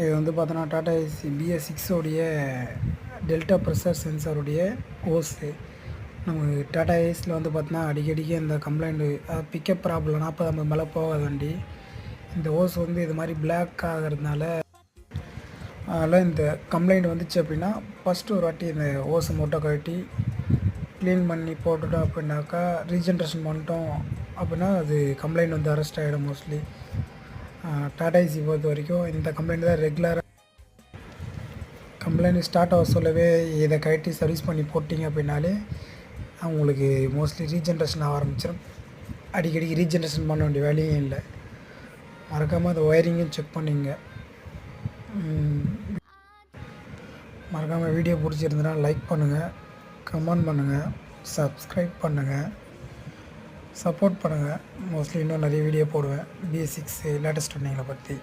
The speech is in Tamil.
இது வந்து பார்த்தோன்னா டாடா ஏசி பிஎஸ் சிக்ஸோடைய டெல்டா ப்ரெஷர் சென்சாருடைய ஓஸு. நமக்கு டாடா ஏஸில் வந்து பார்த்தோன்னா அடிக்கடிக்கு இந்த கம்ப்ளைண்ட்டு பிக்கப் ப்ராப்ளம் நாற்பது ஐம்பது மேலே போகாது வண்டி. இந்த ஓஸ் வந்து இது மாதிரி பிளாக் ஆகிறதுனால அதனால் இந்த கம்ப்ளைண்ட் வந்துச்சு அப்படின்னா ஃபஸ்ட்டு ஒரு வாட்டி இந்த ஓஸை மட்டும் கழட்டி க்ளீன் பண்ணி போட்டுட்டோம் அப்படின்னாக்கா ரீஜென்ரேஷன் பண்ணிட்டோம் அப்படின்னா அது கம்ப்ளைண்ட் வந்து அரெஸ்ட் ஆகிடும் மோஸ்ட்லி டாடா ஏசி பொறுத்த வரைக்கும் இந்த கம்ப்ளைண்ட் தான் ரெகுலராக கம்ப்ளைண்ட் ஸ்டார்ட் ஆக சொல்லவே இதை கழட்டி சர்வீஸ் பண்ணி போட்டிங்க அப்படின்னாலே அவங்களுக்கு மோஸ்ட்லி ரீஜென்ரேஷன் ஆக ஆரம்பிச்சிடும் அடிக்கடிக்கு ரீஜென்ரேஷன் பண்ண வேண்டிய வேலையும் இல்லை. மறக்காமல் அந்த ஒயரிங்கும் செக் பண்ணிங்க. மறக்காமல் வீடியோ பிடிச்சிருந்தனா லைக் பண்ணுங்கள் கமெண்ட் பண்ணுங்கள் சப்ஸ்கிரைப் பண்ணுங்கள் சப்போர்ட் பண்ணுங்கள் மோஸ்ட்லி இன்னும் நிறைய வீடியோ போடுவேன். பிஎஸ் சிக்ஸ் லேட்டஸ்ட் ரன்னிங்களை பற்றி